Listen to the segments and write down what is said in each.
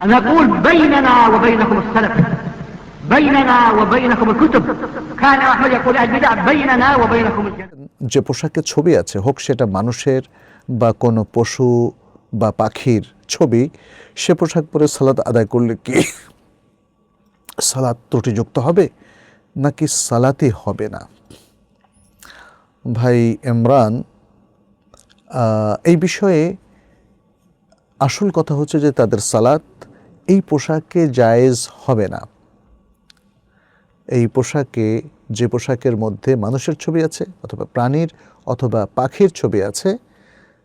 نقول بيننا وبينكم السلف بيننا وبينكم الكتب كان أحمد يقول البدع بيننا وبينكم الجنة যে পোশাকের ছবি আছে হোক সেটা মানুষের বা কোনো পশু বা পাখির ছবি সে পোশাক পরে সালাদ আদায় করলে কি সালাদ ত্রুটিযুক্ত হবে নাকি সালাতই হবে না ভাই ইমরান আহ, এই বিষয়ে আসল কথা হচ্ছে যে তাদের সালাত এই পোশাকে জায়েজ হবে না। এই পোশাকে, যে পোশাকের মধ্যে মানুষের ছবি আছে, অথবা প্রাণীর, অথবা পাখির ছবি আছে,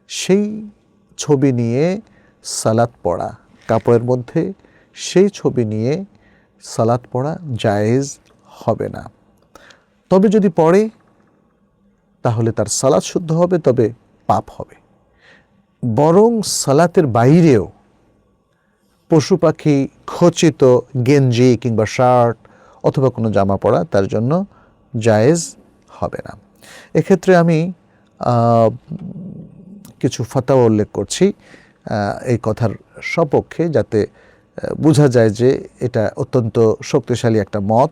সেই ছবি নিয়ে সালাত পড়া। কাপড়ের মধ্যে সেই ছবি নিয়ে সালাত পড়া জায়েজ হবে না। তবে যদি পড়ে, তাহলে তার সালাদ শুদ্ধ হবে, তবে পাপ হবে। বরং সালাতের বাইরেও পশু পাখি খচিত গেঞ্জি কিংবা শার্ট অথবা কোনো জামা পরা তার জন্য জায়েজ হবে না। এক্ষেত্রে আমি কিছু ফতা উল্লেখ করছি এই কথার সপক্ষে যাতে বোঝা যায় যে এটা অত্যন্ত শক্তিশালী একটা মত।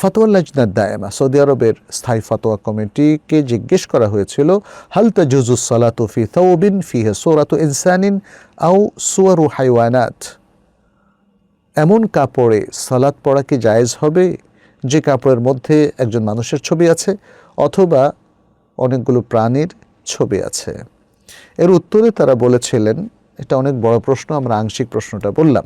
ফাতোয়াল্লাজনাদ দায়মা। সৌদি আরবের স্থায়ী ফাতোয়া কমিটিকে জিজ্ঞেস করা হয়েছিল হালতা জুজুস সালাতু ফি থাউবিন ফিহে সোরাতু ইনসানিন আও সুয়ারু হাইওয়ানাত? এমন কাপড়ে সালাত পড়া কি জায়েজ হবে? যে কাপড়ের মধ্যে একজন মানুষের ছবি আছে অথবা অনেকগুলো প্রাণীর ছবি আছে? এর উত্তরে তারা বলেছিলেন, এটা অনেক বড় প্রশ্ন, আমরা আংশিক প্রশ্নটা বললাম।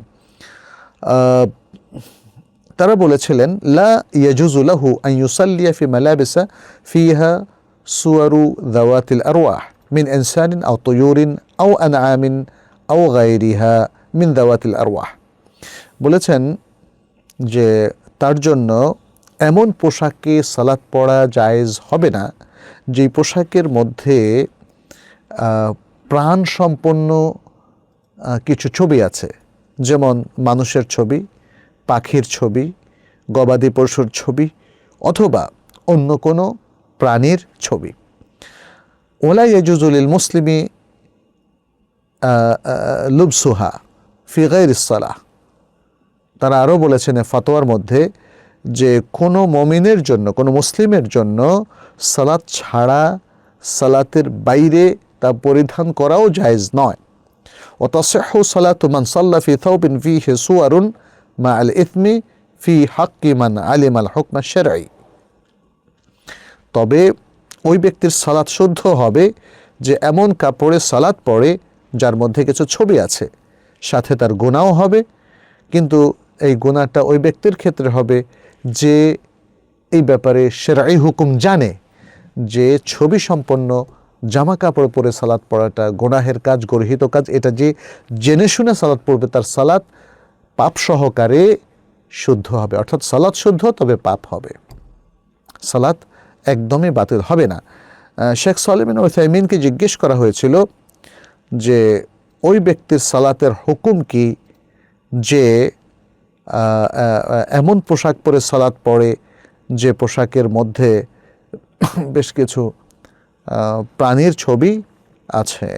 তারা বলেছিলেন, লা ইয়াজুজু লাহু আন ইউসাল্লিয়া ফি মালাবিসা ফিহা সুয়ারু দাওয়াতিল আরওয়াহ মিন ইনসানিন আও তুয়ুরিন আও আনআমিন আও গায়রিহা মিন দাওয়াতিল আরওয়াহ। বলেছেন যে তার জন্য এমন পোশাকে সালাত পড়া জায়েজ হবে না, যেই পোশাকের মধ্যে প্রাণ সম্পন্ন কিছু ছবি আছে। যেমন মানুষের ছবি পাখির ছবি, গবাদি পশুর ছবি অথবা অন্য কোনো প্রাণীর ছবি। ওলা ইয়াজুজুলিল মুসলিমি লুবসুহা ফি গাইর সালাহ। তারা আরও বলেছেন ফতোয়ার মধ্যে যে কোনো মমিনের জন্য, কোনো মুসলিমের জন্য সালাত ছাড়া সালাতের বাইরে তা পরিধান করাও জায়েজ নয়। ও তসেহ সালাত মান সাল্লা ফি থাউবিন ফি হেসু সুয়ারুন মা আল ইথমি ফি হাক্কি মান আলিম আল হুকমা শেরাই তবে ওই ব্যক্তির সালাত শুদ্ধ হবে যে এমন কাপড়ে সালাত পরে যার মধ্যে কিছু ছবি আছে, সাথে তার গোনাও হবে, কিন্তু এই গোনাটা ওই ব্যক্তির ক্ষেত্রে হবে যে এই ব্যাপারে সেরাই হুকুম জানে যে ছবি সম্পন্ন জামা কাপড় পরে সালাদ পড়াটা গোনাহের কাজ, গর্হিত কাজ, এটা যে জেনে শুনে সালাত পড়বে তার সালাত পাপ সহকারে শুদ্ধ হবে। অর্থাৎ সালাত শুদ্ধ, তবে পাপ হবে। সালাত একদমই বাতিল হবে না। শেখ সালেমিন ওসাইমিনকে জিজ্ঞেস করা হয়েছিল যে, ওই ব্যক্তির সালাতের হুকুম কি? যে এমন পোশাক পরে সালাত পরে যে পোশাকের মধ্যে বেশ কিছু প্রাণীর ছবি আছে।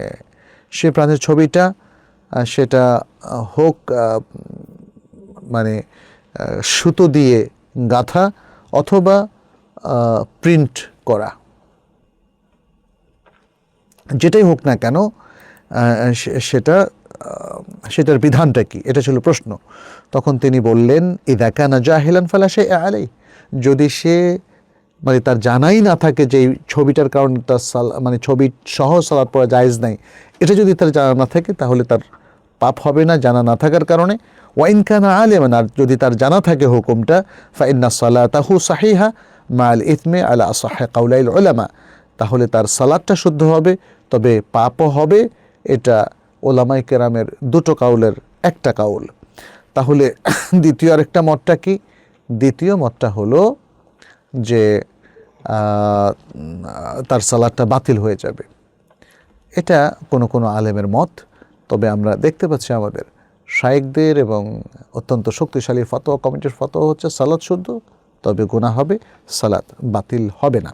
সে প্রাণীর ছবিটা সেটা হোক মানে সুতো দিয়ে গাঁথা অথবা প্রিন্ট করা। যেটাই হোক না কেন সেটা সেটার বিধানটা কি? এটা ছিল প্রশ্ন। তখন তিনি বললেন, ইদা কানা জাহিলান ফালা সে আলাই যদি সে মানে তার জানাই না থাকে যে ছবিটার কারণে তার সাল মানে ছবি সহ সালাদ পড়া জায়েজ নাই, এটা যদি তার জানা না থাকে, তাহলে তার পাপ হবে না, জানা না থাকার কারণে। ওয়াইন কানা আলেমান, আর যদি তার জানা থাকে হুকুমটা ফাইন্না সালাতাহু সাহিহা মাল ইথমে আলা সাহে কাউলাইল ওলামা তাহলে তার সালাদটা শুদ্ধ হবে, তবে পাপও হবে। এটা ওলামাই কেরামের দুটো কাউলের একটা কাউল। তাহলে দ্বিতীয় আরেকটা মতটা কি? দ্বিতীয় মতটা হলো যে তার সালাদটা বাতিল হয়ে যাবে। এটা কোনো কোনো আলেমের মত। তবে আমরা দেখতে পাচ্ছি আমাদের শায়েকদের এবং অত্যন্ত শক্তিশালী ফতোয়া, কমিটির ফতোয়া হচ্ছে সালাদ শুদ্ধ, তবে গুণা হবে, সালাদ বাতিল হবে না।